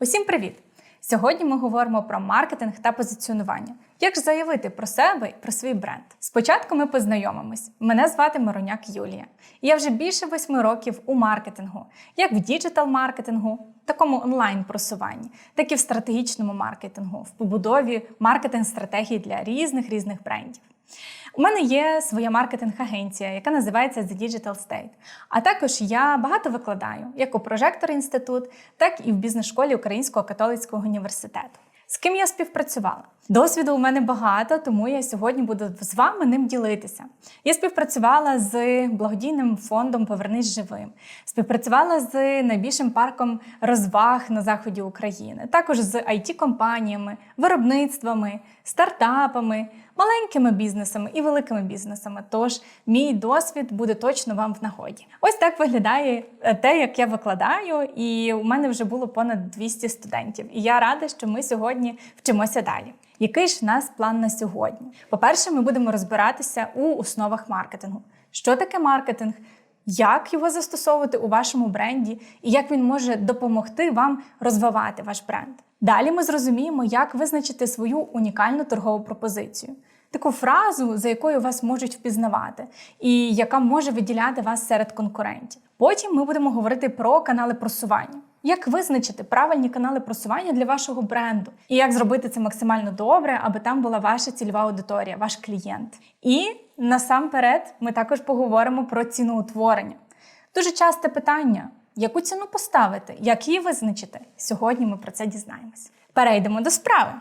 Усім привіт! Сьогодні ми говоримо про маркетинг та позиціонування. Як ж заявити про себе і про свій бренд? Спочатку ми познайомимось. Мене звати Мироняк Юлія. Я вже більше восьми років у маркетингу, як в діджитал-маркетингу, такому онлайн-просуванні, так і в стратегічному маркетингу, в побудові маркетинг-стратегій для різних різних брендів. У мене є своя маркетинг-агенція, яка називається The Digital State. А також я багато викладаю як у Прожектор інститут, так і в бізнес-школі Українського католицького університету. З ким я співпрацювала? Досвіду у мене багато, тому я сьогодні буду з вами ним ділитися. Я співпрацювала з благодійним фондом Повернись живим, співпрацювала з найбільшим парком розваг на заході України, також з it компаніями виробництвами, стартапами, маленькими бізнесами і великими бізнесами. Тож мій досвід буде точно вам в нагоді. Ось так виглядає е, те, як я викладаю, і у мене вже було понад 200 студентів. І я рада, що ми сьогодні вчимося далі. Який ж в нас план на сьогодні? По-перше, ми будемо розбиратися у основах маркетингу. Що таке маркетинг? Як його застосовувати у вашому бренді, і як він може допомогти вам розвивати ваш бренд? Далі ми зрозуміємо, як визначити свою унікальну торгову пропозицію, таку фразу, за якою вас можуть впізнавати, і яка може виділяти вас серед конкурентів. Потім ми будемо говорити про канали просування. Як визначити правильні канали просування для вашого бренду, і як зробити це максимально добре, аби там була ваша цільова аудиторія, ваш клієнт. І насамперед ми також поговоримо про ціноутворення. Дуже часте питання: яку ціну поставити, як її визначити? Сьогодні ми про це дізнаємось. Перейдемо до справи.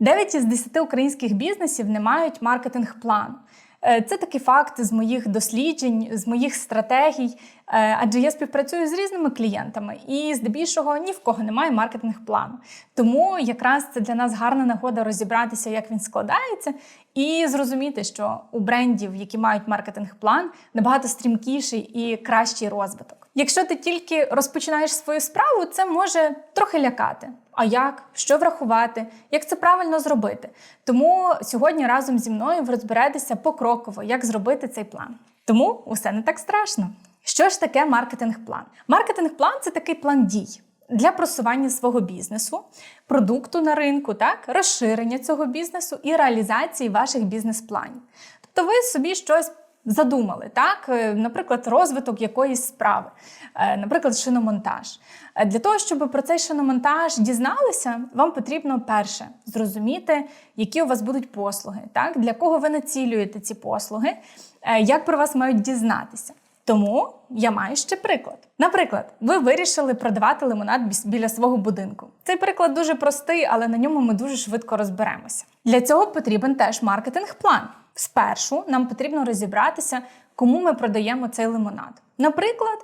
9 із 10 українських бізнесів не мають маркетинг-плану. Е, Це такий факт з моїх досліджень, з моїх стратегій, е, адже я співпрацюю з різними клієнтами, і здебільшого ні в кого немає маркетинг-плану. Тому якраз це для нас гарна нагода розібратися, як він складається, і зрозуміти, що у брендів, які мають маркетинг-план, набагато стрімкіший і кращий розвиток. Якщо ти тільки розпочинаєш свою справу, це може трохи лякати. А як, що врахувати, як це правильно зробити? Тому сьогодні разом зі мною ви розберетеся покроково, як зробити цей план. Тому усе не так страшно. Що ж таке маркетинг-план? Маркетинг-план це такий план дій для просування свого бізнесу, продукту на ринку, так, розширення цього бізнесу і реалізації ваших бізнес-планів. Тобто ви собі щось задумали, так, Е, наприклад, розвиток якоїсь справи, Е, наприклад, шиномонтаж. Е, Для того, щоб про цей шиномонтаж дізналися, вам потрібно перше зрозуміти, які у вас будуть послуги, так, для кого ви націлюєте ці послуги, як про вас мають дізнатися. Тому я маю ще приклад. Наприклад, ви вирішили продавати лимонад біля свого будинку. Цей приклад дуже простий, але на ньому ми дуже швидко розберемося. Для цього потрібен теж маркетинг-план. Спершу нам потрібно розібратися, кому ми продаємо цей лимонад. Наприклад,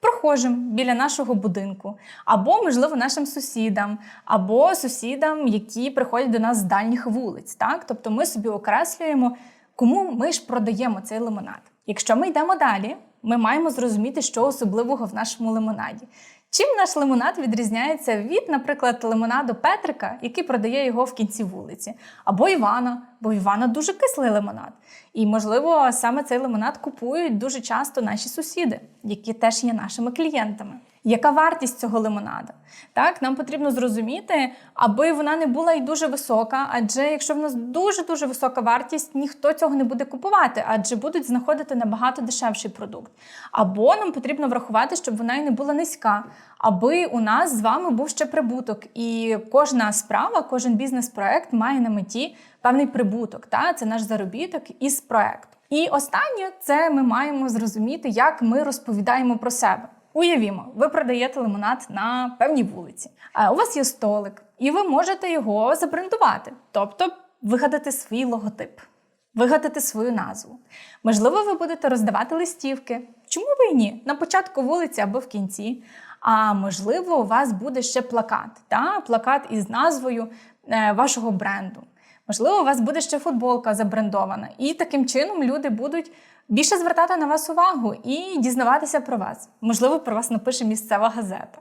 прохожим біля нашого будинку, або, можливо, нашим сусідам, або сусідам, які приходять до нас з дальніх вулиць. Так? Тобто ми собі окреслюємо, кому ми ж продаємо цей лимонад. Якщо ми йдемо далі, ми маємо зрозуміти, що особливого в нашому лимонаді. Чим наш лимонад відрізняється від, наприклад, лимонаду Петрика, який продає його в кінці вулиці, або Івана, бо Івана дуже кислий лимонад. І, можливо, саме цей лимонад купують дуже часто наші сусіди, які теж є нашими клієнтами. Яка вартість цього лимонада? Так, нам потрібно зрозуміти, аби вона не була і дуже висока. Адже якщо в нас дуже дуже висока вартість, ніхто цього не буде купувати, адже будуть знаходити набагато дешевший продукт. Або нам потрібно врахувати, щоб вона і не була низька, аби у нас з вами був ще прибуток. І кожна справа, кожен бізнес-проект має на меті певний прибуток. Та? Це наш заробіток із проекту. І останнє це ми маємо зрозуміти, як ми розповідаємо про себе. Уявімо, ви продаєте лимонад на певній вулиці. А у вас є столик, і ви можете його забрендувати, тобто вигадати свій логотип, вигадати свою назву. Можливо, ви будете роздавати листівки. Чому ви і ні? На початку вулиці або в кінці. А можливо, у вас буде ще плакат, та? плакат із назвою е, вашого бренду. Можливо, у вас буде ще футболка забрендована, і таким чином люди будуть більше звертати на вас увагу і дізнаватися про вас. Можливо, про вас напише місцева газета.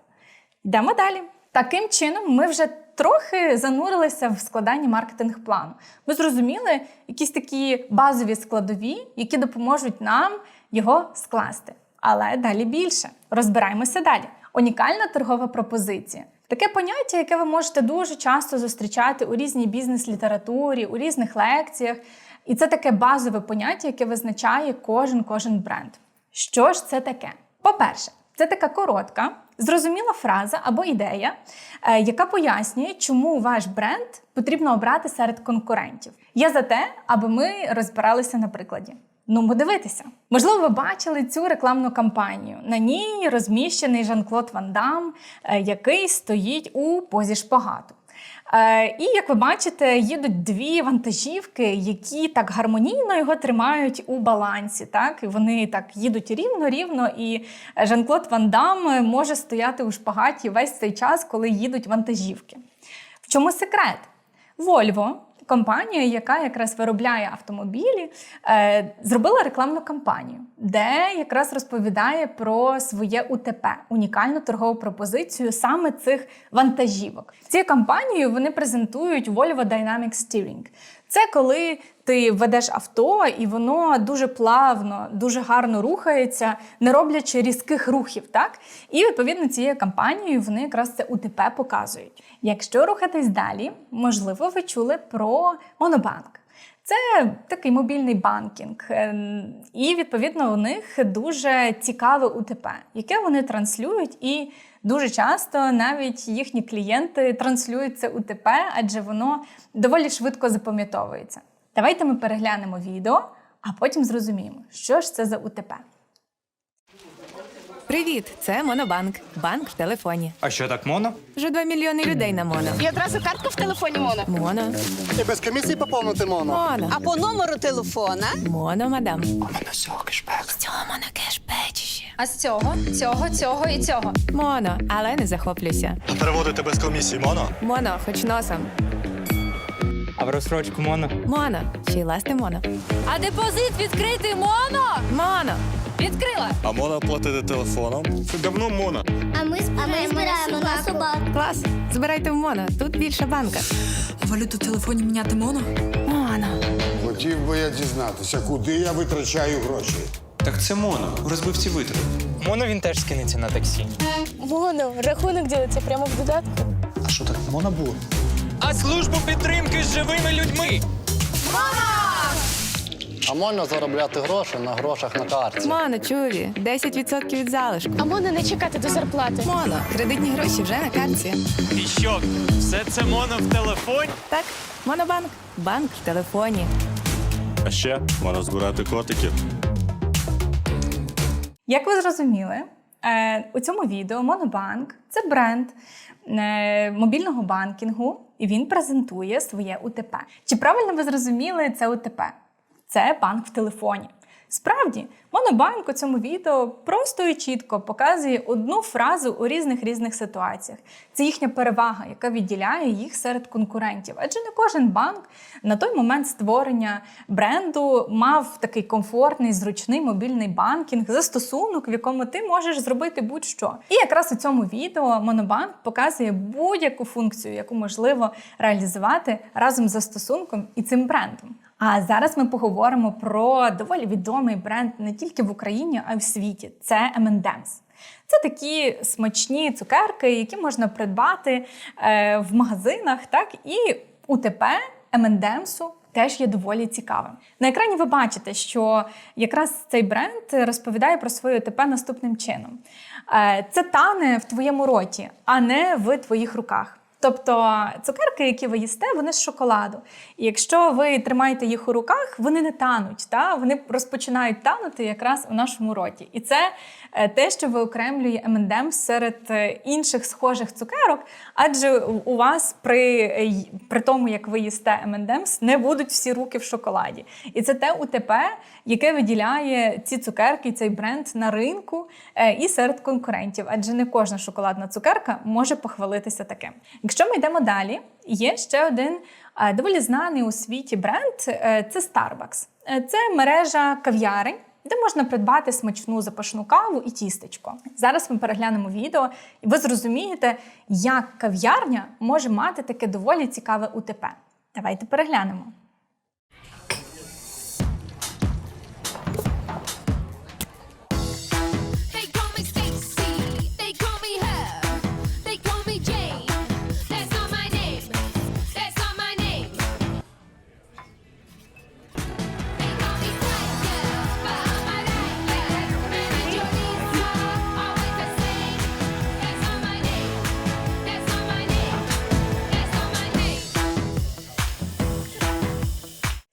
Йдемо далі. Таким чином, ми вже трохи занурилися в складанні маркетинг-плану. Ми зрозуміли якісь такі базові складові, які допоможуть нам його скласти. Але далі більше. Розбираємося далі. Унікальна торгова пропозиція. Таке поняття, яке ви можете дуже часто зустрічати у різній бізнес-літературі, у різних лекціях. І це таке базове поняття, яке визначає кожен кожен бренд. Що ж це таке? По-перше, це така коротка, зрозуміла фраза або ідея, е, яка пояснює, чому ваш бренд потрібно обрати серед конкурентів. Я за те, аби ми розбиралися на прикладі. Ну, дивитися. Можливо, ви бачили цю рекламну кампанію. На ній розміщений Жан-Клод Ван Дам, е, який стоїть у позі шпагату. Е, І як ви бачите, їдуть дві вантажівки, які так гармонійно його тримають у балансі. Так? І вони так їдуть рівно-рівно, і Жан-Клод Ван Дам може стояти у шпагаті весь цей час, коли їдуть вантажівки. В чому секрет? Volvo, компанія, яка якраз виробляє автомобілі, е, зробила рекламну кампанію, де якраз розповідає про своє УТП, унікальну торгову пропозицію саме цих вантажівок. Цією кампанією вони презентують Volvo Dynamic Steering. Це коли ти ведеш авто, і воно дуже плавно, дуже гарно рухається, не роблячи різких рухів. Так? І відповідно цією кампанією вони якраз це УТП показують. Якщо рухатись далі, можливо, ви чули про Монобанк. Це такий мобільний банкінг, Ем, і відповідно у них дуже цікаве УТП, яке вони транслюють, і дуже часто навіть їхні клієнти транслюють це УТП, адже воно доволі швидко запам'ятовується. Давайте ми переглянемо відео, а потім зрозуміємо, що ж це за УТП. Привіт, це Монобанк. Банк в телефоні. А що так моно? Вже 2 мільйони людей на моно. І одразу картку в телефоні моно. Моно, І без комісії поповнити моно. моно, А по номеру телефона. моно, мадам. Мене всього кешбек. З Цього моно кешбечище. А з цього, цього, цього і цього. Моно, але не захоплюйся. А переводити без комісії моно. Моно, хоч носом. А в розсрочку моно? Моно, ще й ласти моно. А депозит відкрити моно? Моно. Відкрила. А моно платити телефоном. Це давно моно. А ми збираємо на собаку. Клас. Збирайте в моно. Тут більша банка. А валюту в телефоні міняти моно? Моно. Хотів би я дізнатися, куди я витрачаю гроші. Так це моно. У розбивці витрат. Моно він теж скинеться на таксі. Моно, рахунок ділиться прямо в додатку. А що так моно було? А службу підтримки з живими людьми. А можна заробляти гроші на грошах на карті. Моно, чуві. 10% від залишку. А моно не чекати до зарплати. Моно. Кредитні гроші вже на картці. І що? Все це моно в телефоні? Так, Монобанк. Банк в телефоні. А ще можна збирати котиків. Як ви зрозуміли, е, у цьому відео Монобанк це бренд е, мобільного банкінгу, і він презентує своє УТП. Чи правильно ви зрозуміли це УТП? Це банк в телефоні. Справді, Монобанк у цьому відео просто і чітко показує одну фразу у різних різних ситуаціях. Це їхня перевага, яка відділяє їх серед конкурентів. Адже не кожен банк на той момент створення бренду мав такий комфортний, зручний мобільний банкінг, застосунок, в якому ти можеш зробити будь-що. І якраз у цьому відео Монобанк показує будь-яку функцію, яку можливо реалізувати разом з застосунком і цим брендом. А зараз ми поговоримо про доволі відомий бренд не тільки в Україні, а й в світі. Це M&M's. Це такі смачні цукерки, які можна придбати е, в магазинах, так і УТП M&M's теж є доволі цікавим. На екрані ви бачите, що якраз цей бренд розповідає про своє УТП наступним чином: Е, це тане в твоєму роті, а не в твоїх руках. Тобто цукерки, які ви їсте, вони з шоколаду. І якщо ви тримаєте їх у руках, вони не тануть, та? вони розпочинають танути якраз у нашому роті. І це те, що виокремлює M&M's серед е, інших схожих цукерок, адже у вас при, е, при тому, як ви їсте M&M's, не будуть всі руки в шоколаді. І це те УТП, яке виділяє ці цукерки, цей бренд на ринку е, і серед конкурентів, адже не кожна шоколадна цукерка може похвалитися таким. Якщо ми йдемо далі, є ще один е, доволі знаний у світі бренд е, це Starbucks. Е, Це мережа кав'ярень. Де можна придбати смачну запашну каву і тістечко. Зараз ми переглянемо відео, і ви зрозумієте, як кав'ярня може мати таке доволі цікаве УТП. Давайте переглянемо.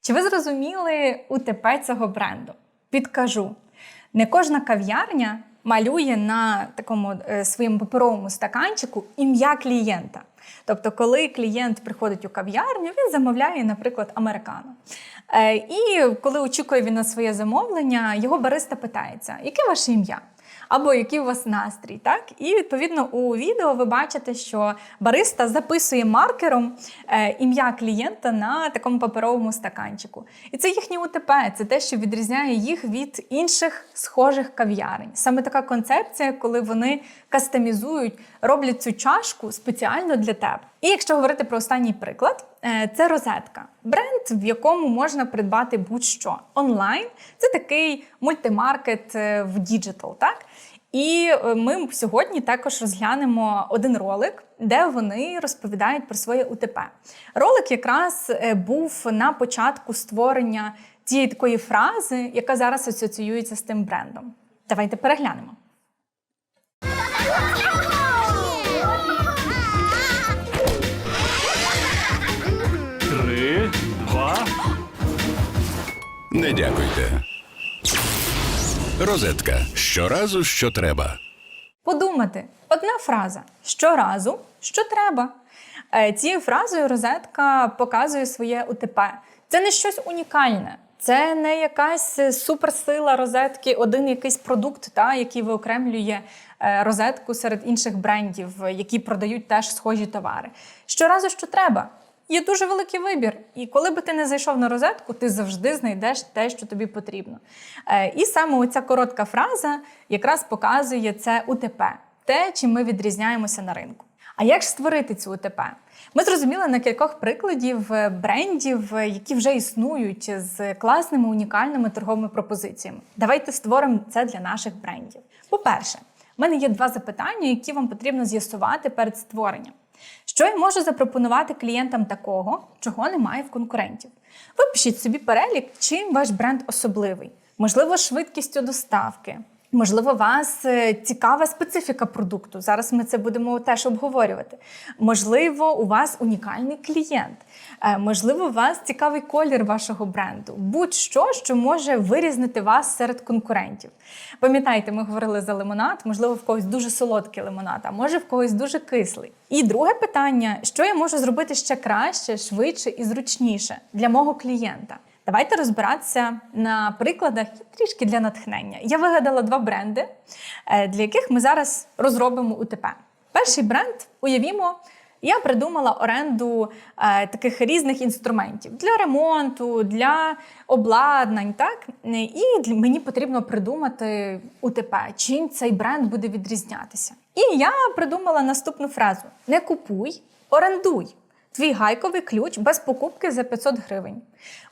Чи ви зрозуміли УТП цього бренду? Підкажу: не кожна кав'ярня малює на такому е, своєму паперовому стаканчику ім'я клієнта. Тобто, коли клієнт приходить у кав'ярню, він замовляє, наприклад, американо. Е, і коли очікує він на своє замовлення, його бариста питається, яке ваше ім'я? Або який у вас настрій, так? І відповідно у відео ви бачите, що бариста записує маркером е, ім'я клієнта на такому паперовому стаканчику. І це їхнє УТП, це те, що відрізняє їх від інших схожих кав'ярень. Саме така концепція, коли вони кастомізують, роблять цю чашку спеціально для тебе. І якщо говорити про останній приклад, е, це розетка. Бренд, в якому можна придбати будь-що онлайн. Це такий мультимаркет е, в діджитал, так? І е, ми сьогодні також розглянемо один ролик, де вони розповідають про своє УТП. Ролик якраз е, був на початку створення тієї такої фрази, яка зараз асоціюється з тим брендом. Давайте переглянемо. Три, два. Не дякуйте. Розетка. Щоразу, що треба. Подумати, одна фраза щоразу, що треба. Е, Цією фразою розетка показує своє УТП. Це не щось унікальне. Це не якась суперсила розетки, один якийсь продукт, та, який виокремлює е, розетку серед інших брендів, які продають теж схожі товари. Щоразу, що треба. Є дуже великий вибір, і коли би ти не зайшов на розетку, ти завжди знайдеш те, що тобі потрібно. Е, І саме оця коротка фраза якраз показує це УТП, те, чим ми відрізняємося на ринку. А як ж створити цю УТП? Ми зрозуміли на кількох прикладів е, брендів, е, які вже існують з класними унікальними торговими пропозиціями. Давайте створимо це для наших брендів. По-перше, в мене є два запитання, які вам потрібно з'ясувати перед створенням. Що я можу запропонувати клієнтам такого, чого немає в конкурентів? Випишіть собі перелік, чим ваш бренд особливий. Можливо, швидкістю доставки. Можливо, вас е, цікава специфіка продукту. Зараз ми це будемо теж обговорювати. Можливо, у вас унікальний клієнт. Е, Можливо, у вас цікавий колір вашого бренду. Будь-що, що може вирізнити вас серед конкурентів. Пам'ятаєте, ми говорили за лимонад, можливо, в когось дуже солодкий лимонад, а може в когось дуже кислий. І друге питання: що я можу зробити ще краще, швидше і зручніше для мого клієнта? Давайте розбиратися на прикладах трішки для натхнення. Я вигадала два бренди, е, для яких ми зараз розробимо УТП. Перший бренд, уявімо, я придумала оренду е, таких різних інструментів для ремонту, для обладнань. Так? І мені потрібно придумати УТП, чим цей бренд буде відрізнятися. І я придумала наступну фразу: не купуй, орендуй. Твій гайковий ключ без покупки за 500 гривень.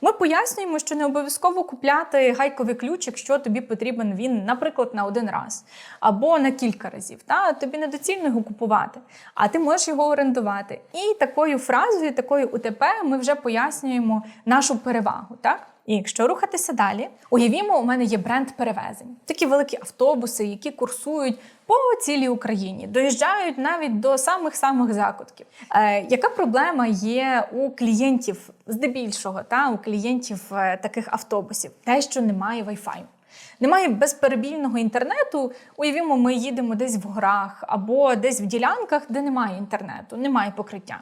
Ми пояснюємо, що не обов'язково купляти гайковий ключ, якщо тобі потрібен він, наприклад, на один раз або на кілька разів. Та? Тобі недоцільно його купувати, а ти можеш його орендувати. І такою фразою, такою УТП ми вже пояснюємо нашу перевагу. Так? І якщо рухатися далі, уявімо, у мене є бренд перевезень. Такі великі автобуси, які курсують по цілій Україні, доїжджають навіть до самих-самих закутків. Е, яка проблема є у клієнтів здебільшого, та у клієнтів е, таких автобусів? Те, що немає Wi-Fi. Немає безперебійного інтернету. Уявімо, ми їдемо десь в горах або десь в ділянках, де немає інтернету, немає покриття.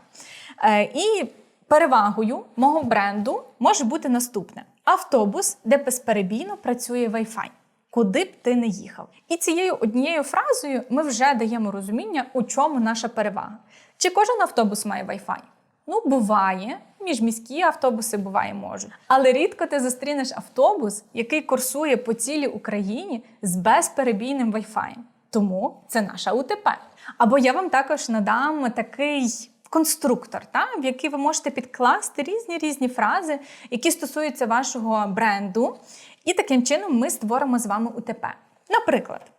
Е, і перевагою мого бренду може бути наступне: автобус, де безперебійно працює Wi-Fi. Куди б ти не їхав. І цією однією фразою ми вже даємо розуміння, у чому наша перевага. Чи кожен автобус має Wi-Fi? Ну, буває, міжміські автобуси буває можуть. Але рідко ти зустрінеш автобус, який курсує по цілій Україні з безперебійним Wi-Fi. Тому це наша УТП. Або я вам також надам такий конструктор, та, в який ви можете підкласти різні різні фрази, які стосуються вашого бренду. І таким чином ми створимо з вами УТП. Наприклад,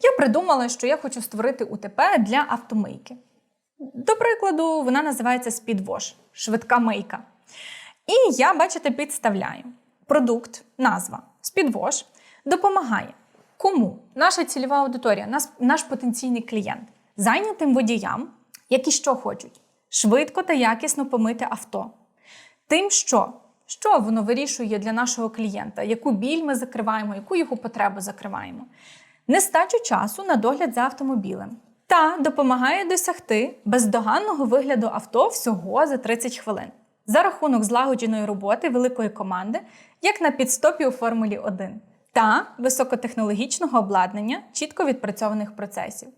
я придумала, що я хочу створити УТП для автомийки. До прикладу, вона називається Speedwash – швидка мийка. І я, бачите, підставляю продукт, назва Speedwash допомагає. Кому? Наша цільова аудиторія, наш, наш потенційний клієнт, зайнятим водіям, які що хочуть? Швидко та якісно помити авто. Тим, що Що воно вирішує для нашого клієнта? Яку біль ми закриваємо, яку його потребу закриваємо? Нестачу часу на догляд за автомобілем та допомагає досягти бездоганного вигляду авто всього за 30 хвилин за рахунок злагодженої роботи великої команди, як на підстопі у Формулі 1, та високотехнологічного обладнання чітко відпрацьованих процесів.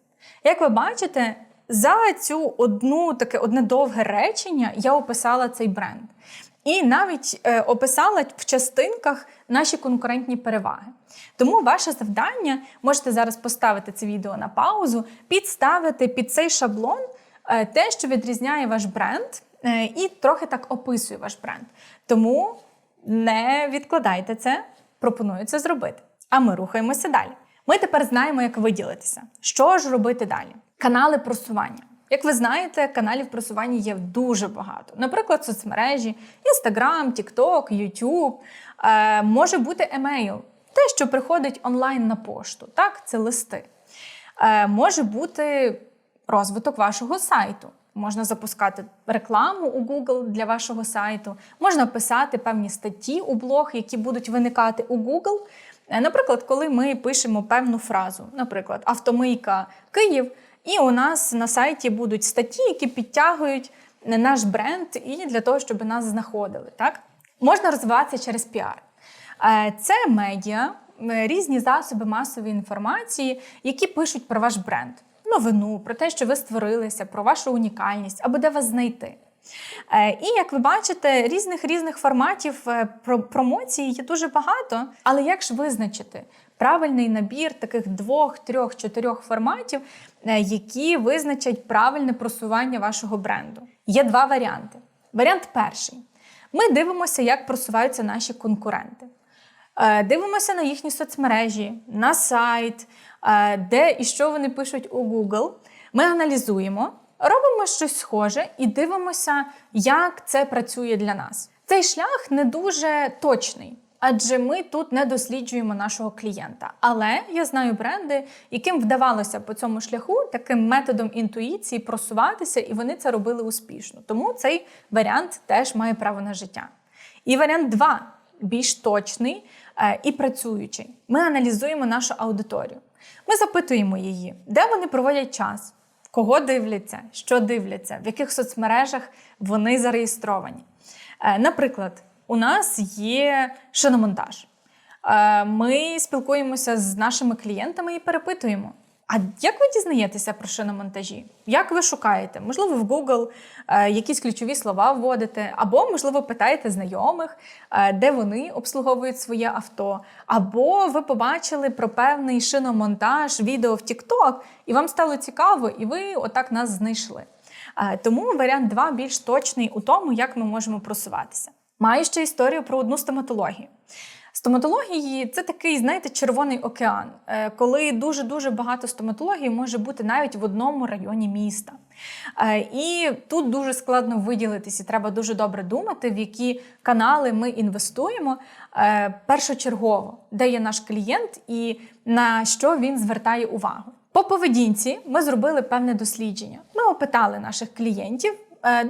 Як ви бачите, за цю одну таке одне довге речення я описала цей бренд. І навіть е, описала в частинках наші конкурентні переваги. Тому ваше завдання можете зараз поставити це відео на паузу, підставити під цей шаблон е, те, що відрізняє ваш бренд, е, і трохи так описує ваш бренд. Тому не відкладайте це, пропоную це зробити. А ми рухаємося далі. Ми тепер знаємо, як виділитися. Що ж робити далі? Канали просування. Як ви знаєте, каналів просування є дуже багато. Наприклад, соцмережі, TikTok, YouTube. Е, може бути емейл, те, що приходить онлайн на пошту. Так, це листи. Е, може бути розвиток вашого сайту. Можна запускати рекламу у Google для вашого сайту, можна писати певні статті у блог, які будуть виникати у Google. Е, Наприклад, коли ми пишемо певну фразу, наприклад, автомийка Київ, і у нас на сайті будуть статті, які підтягують наш бренд і для того, щоб нас знаходили. Так? Можна розвиватися через піар. Е, Це медіа, е, різні засоби масової інформації, які пишуть про ваш бренд, новину, про те, що ви створилися, про вашу унікальність або де вас знайти. Е, І як ви бачите, різних різних форматів е, про- промоції є дуже багато. Але як ж визначити правильний набір таких двох, трьох, чотирьох форматів, е, які визначать правильне просування вашого бренду? Є два варіанти. Варіант перший: ми дивимося, як просуваються наші конкуренти. Е, Дивимося на їхні соцмережі, на сайт, е, де і що вони пишуть у Google. Ми аналізуємо, робимо щось схоже і дивимося, як це працює для нас. Цей шлях не дуже точний. Адже ми тут не досліджуємо нашого клієнта. Але я знаю бренди, яким вдавалося по цьому шляху таким методом інтуїції просуватися, і вони це робили успішно. Тому цей варіант теж має право на життя. І варіант 2 більш точний е, і працюючий. Ми аналізуємо нашу аудиторію. Ми запитуємо її, де вони проводять час, кого дивляться, що дивляться, в яких соцмережах вони зареєстровані. Е, Наприклад, у нас є шиномонтаж. Е, Ми спілкуємося з нашими клієнтами і перепитуємо. А як ви дізнаєтеся про шиномонтажі? Як ви шукаєте? Можливо, в Google е, якісь ключові слова вводите, або, можливо, питаєте знайомих, е, де вони обслуговують своє авто, або ви побачили про певний шиномонтаж відео в TikTok, і вам стало цікаво, і ви отак нас знайшли. Тому варіант 2 більш точний у тому, як ми можемо просуватися. Маю ще історію про одну стоматологію. Стоматології це такий, знаєте, червоний океан, е, коли дуже дуже багато стоматології може бути навіть в одному районі міста. Е, І тут дуже складно виділитись, і треба дуже добре думати, в які канали ми інвестуємо е, першочергово, де є наш клієнт і на що він звертає увагу. По поведінці ми зробили певне дослідження. Ми опитали наших клієнтів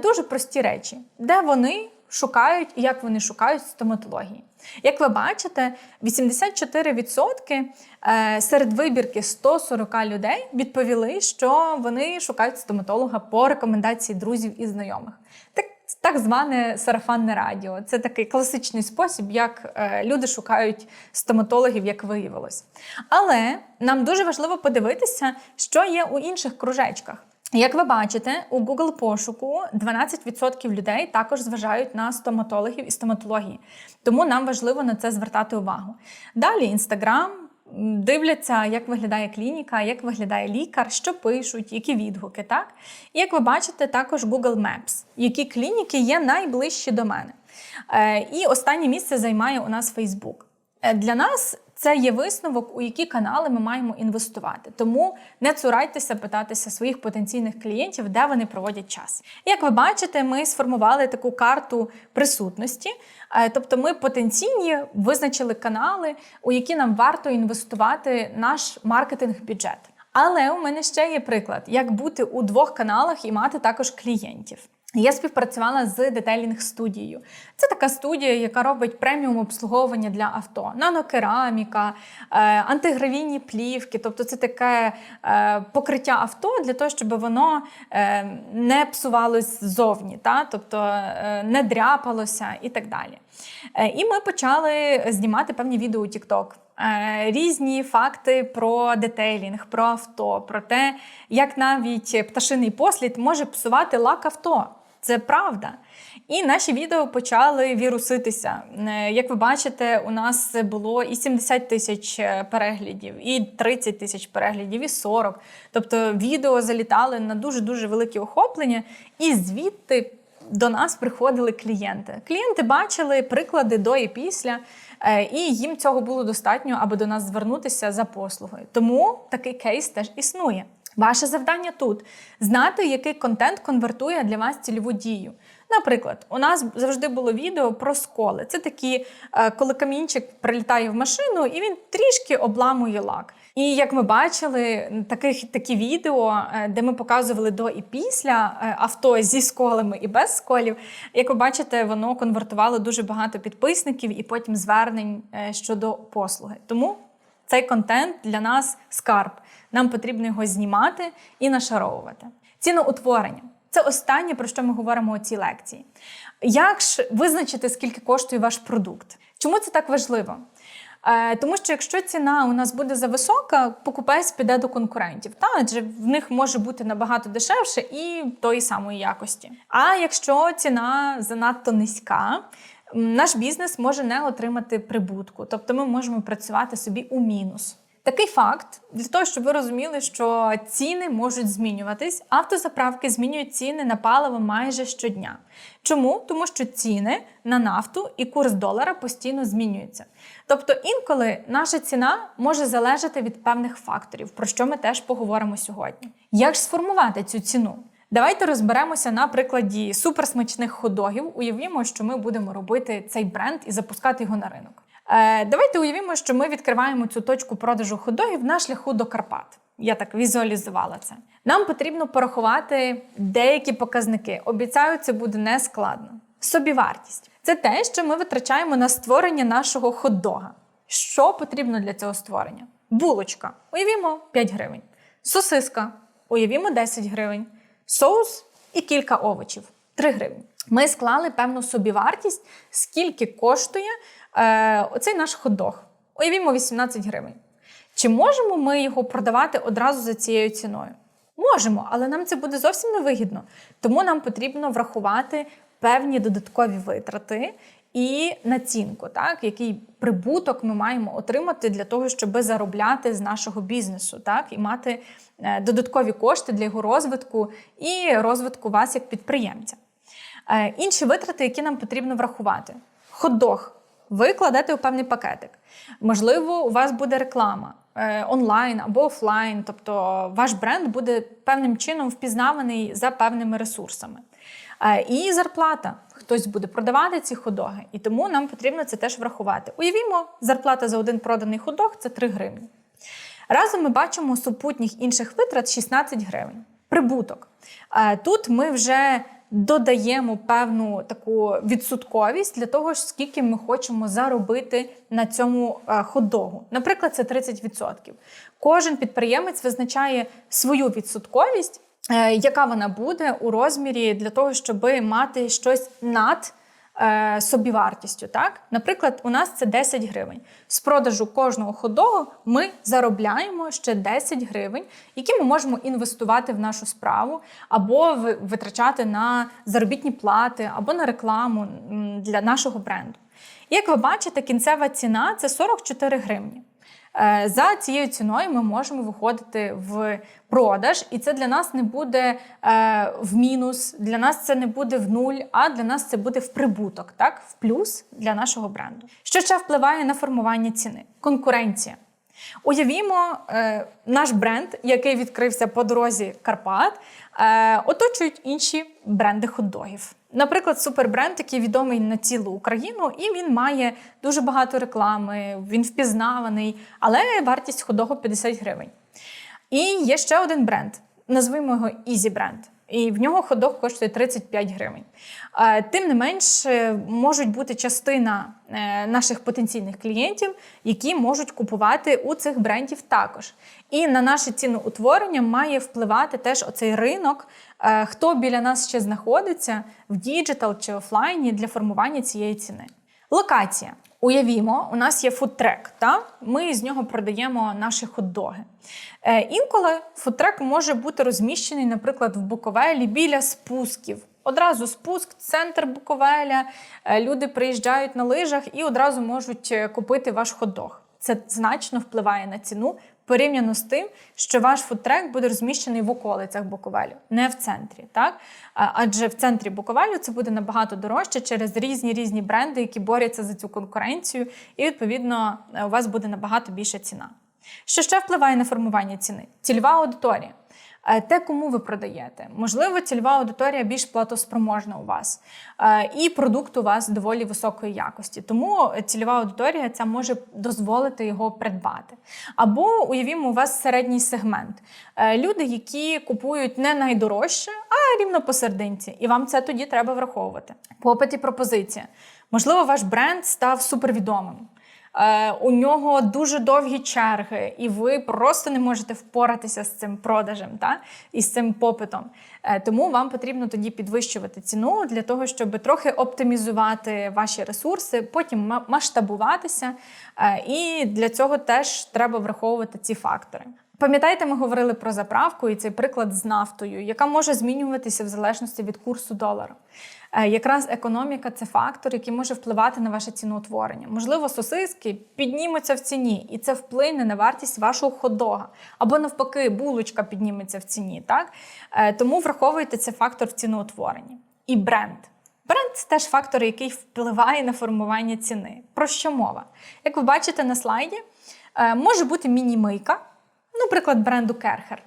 дуже прості речі, де вони шукають і як вони шукають стоматології. Як ви бачите, 84% е, серед вибірки 140 людей відповіли, що вони шукають стоматолога по рекомендації друзів і знайомих. Так, так зване сарафанне радіо. Це такий класичний спосіб, як е, люди шукають стоматологів, як виявилось. Але нам дуже важливо подивитися, що є у інших кружечках. Як ви бачите, у Google пошуку 12% людей також зважають на стоматологів і стоматології. Тому нам важливо на це звертати увагу. Далі Instagram, дивляться, як виглядає клініка, як виглядає лікар, що пишуть, які відгуки. Так? І як ви бачите, також Google Maps, які клініки є найближчі до мене. Е, І останнє місце займає у нас Facebook. Е, Для нас це є висновок, у які канали ми маємо інвестувати. Тому не цурайтеся питатися своїх потенційних клієнтів, де вони проводять час. Як ви бачите, ми сформували таку карту присутності, Е, тобто ми потенційні визначили канали, у які нам варто інвестувати наш маркетинг-бюджет. Але у мене ще є приклад, як бути у двох каналах і мати також клієнтів. Я співпрацювала з детейлінг студією. Це така студія, яка робить преміум обслуговування для авто, нанокераміка, е, антигравійні плівки. Тобто це таке е, покриття авто для того, щоб воно е, не псувалось ззовні, та? тобто не дряпалося і так далі. І ми почали знімати певні відео у TikTok. Е, Різні факти про детейлінг, про авто, про те, як навіть пташиний послід може псувати лак авто. Це правда. І наші відео почали віруситися. Е, Як ви бачите, у нас було і 70 тисяч е, переглядів, і 30 тисяч переглядів, і 40. Тобто відео залітали на дуже-дуже великі охоплення, і звідти до нас приходили клієнти. Клієнти бачили приклади до і після, і їм цього було достатньо, аби до нас звернутися за послугою. Тому такий кейс теж існує. Ваше завдання тут знати, який контент конвертує для вас цільову дію. Наприклад, у нас завжди було відео про сколи. Це такі, е, коли камінчик прилітає в машину і він трішки обламує лак. І як ми бачили, таких такі відео, е, де ми показували до і після е, авто зі сколами і без сколів. Як ви бачите, воно конвертувало дуже багато підписників і потім звернень е, щодо послуги. Тому цей контент для нас скарб. Нам потрібно його знімати і нашаровувати. Ціноутворення це останнє, про що ми говоримо у цій лекції. Як ж визначити, скільки коштує ваш продукт? Чому це так важливо? Е, Тому що якщо ціна у нас буде зависока, покупець піде до конкурентів. Та адже в них може бути набагато дешевше і тої самої якості. А якщо ціна занадто низька, наш бізнес може не отримати прибутку, тобто ми можемо працювати собі у мінус. Такий факт для того, щоб ви розуміли, що ціни можуть змінюватись. Автозаправки змінюють ціни на паливо майже щодня. Чому? Тому що ціни на нафту і курс долара постійно змінюються. Тобто інколи наша ціна може залежати від певних факторів, про що ми теж поговоримо сьогодні. Як ж сформувати цю ціну? Давайте розберемося на прикладі суперсмачних ходогів. Уявімо, що ми будемо робити цей бренд і запускати його на ринок. Е, давайте уявімо, що ми відкриваємо цю точку продажу ходогів на шляху до Карпат. Я так візуалізувала це. Нам потрібно порахувати деякі показники. Обіцяю, це буде нескладно. Собівартість це те, що ми витрачаємо на створення нашого хот-дога. Що потрібно для цього створення? Булочка. Уявімо 5 гривень. Сосиска. Уявімо 10 гривень. Соус і кілька овочів 3 гривні. Ми склали певну собівартість, скільки коштує е, оцей наш хот-дог. Уявімо 18 гривень. Чи можемо ми його продавати одразу за цією ціною? Можемо, але нам це буде зовсім невигідно. Тому нам потрібно врахувати певні додаткові витрати і націнку, так, який прибуток ми маємо отримати для того, щоб заробляти з нашого бізнесу, так, і мати е, додаткові кошти для його розвитку і розвитку вас як підприємця. Е, Інші витрати, які нам потрібно врахувати. Хот-дог. Ви кладете у певний пакетик. Можливо, у вас буде реклама е, онлайн або офлайн, тобто ваш бренд буде певним чином впізнаваний за певними ресурсами. Е, І зарплата. Хтось буде продавати ці ходоги, і тому нам потрібно це теж врахувати. Уявімо, зарплата за один проданий ходог це 3 гривні. Разом ми бачимо супутніх інших витрат 16 гривень. Прибуток. Е, Тут ми вже додаємо певну таку відсотковість для того, скільки ми хочемо заробити на цьому е, хот-догу. Наприклад, це 30%. Кожен підприємець визначає свою відсотковість, яка вона буде у розмірі для того, щоб мати щось над е, собівартістю. Так? Наприклад, у нас це 10 гривень. З продажу кожного ходогу ми заробляємо ще 10 гривень, які ми можемо інвестувати в нашу справу, або витрачати на заробітні плати, або на рекламу для нашого бренду. Як ви бачите, кінцева ціна це 44 гривні. Е, За цією ціною ми можемо виходити в продаж, і це для нас не буде е, в мінус, для нас це не буде в нуль, а для нас це буде в прибуток, так, в плюс для нашого бренду. Що ще впливає на формування ціни? Конкуренція. Уявімо, е, наш бренд, який відкрився по дорозі Карпат, е, оточують інші бренди хот-догів. Наприклад, супербренд, який відомий на цілу Україну, і він має дуже багато реклами, він впізнаваний, але вартість хот-догу 50 гривень. І є ще один бренд, назвемо його Easy Brand. І в нього ходок коштує 35 гривень. Тим не менш, е, можуть бути частина е, наших потенційних клієнтів, які можуть купувати у цих брендів також. І на наше ціноутворення має впливати теж оцей ринок, е, хто біля нас ще знаходиться в діджитал чи офлайні для формування цієї ціни. Локація. Уявімо, у нас є фудтрек, та? ми з нього продаємо наші хот-доги. Е, інколи фудтрек може бути розміщений, наприклад, в Буковелі біля спусків. Одразу спуск, центр Буковеля, е, люди приїжджають на лижах і одразу можуть е, купити ваш хот-дог. Це значно впливає на ціну порівняно з тим, що ваш фудтрек буде розміщений в околицях Буковелю, не в центрі. Так? Адже в центрі Буковелю це буде набагато дорожче через різні різні бренди, які борються за цю конкуренцію, і відповідно у вас буде набагато більша ціна. Що ще впливає на формування ціни? Цільова аудиторія. Е, Те, кому ви продаєте. Можливо, цільова аудиторія більш платоспроможна у вас, е, і продукт у вас доволі високої якості. Тому цільова аудиторія ця може дозволити його придбати. Або уявімо, у вас середній сегмент. Е, Люди, які купують не найдорожче, а рівно посерединці. І вам це тоді треба враховувати. Попит і пропозиція. Можливо, ваш бренд став супервідомим. Е, у нього дуже довгі черги, і ви просто не можете впоратися з цим продажем та? і з цим попитом. Е, тому вам потрібно тоді підвищувати ціну для того, щоб трохи оптимізувати ваші ресурси, потім ма- масштабуватися. Е, і для цього теж треба враховувати ці фактори. Пам'ятаєте, ми говорили про заправку і цей приклад з нафтою, яка може змінюватися в залежності від курсу долара. Е, Якраз економіка це фактор, який може впливати на ваше ціноутворення. Можливо, сосиски піднімуться в ціні, і це вплине на вартість вашого ходога. Або навпаки, булочка підніметься в ціні. Так? Е, Тому враховуйте цей фактор в ціноутворенні. І бренд. Бренд це теж фактор, який впливає на формування ціни. Про що мова? Як ви бачите на слайді, е, може бути міні-мийка, наприклад, бренду Керхер.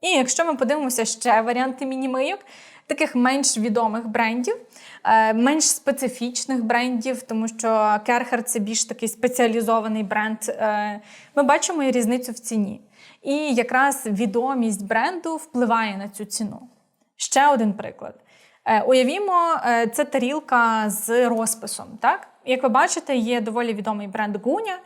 І якщо ми подивимося ще варіанти міні-мийок, таких менш відомих брендів, е, менш специфічних брендів, тому що Керхер це більш такий спеціалізований бренд, е, ми бачимо і різницю в ціні. І якраз відомість бренду впливає на цю ціну. Ще один приклад. Е, Уявімо, це тарілка з розписом. Так? Як ви бачите, є доволі відомий бренд Гуня.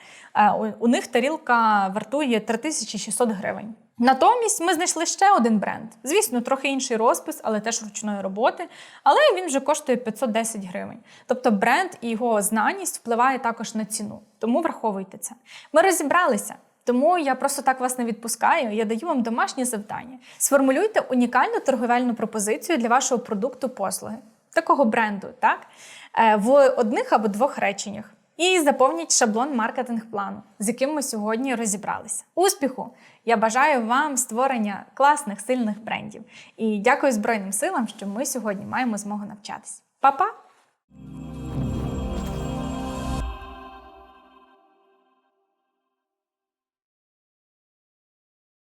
У них тарілка вартує 3600 гривень. Натомість ми знайшли ще один бренд. Звісно, трохи інший розпис, але теж ручної роботи. Але він вже коштує 510 гривень. Тобто бренд і його знаність впливає також на ціну. Тому враховуйте це. Ми розібралися. Тому я просто так вас не відпускаю. Я даю вам домашнє завдання. Сформулюйте унікальну торговельну пропозицію для вашого продукту послуги, такого бренду, так? Е, в одних або двох реченнях. І заповніть шаблон маркетинг-плану, з яким ми сьогодні розібралися. Успіху! Я бажаю вам створення класних, сильних брендів. І дякую Збройним силам, що ми сьогодні маємо змогу навчатись. Па-па!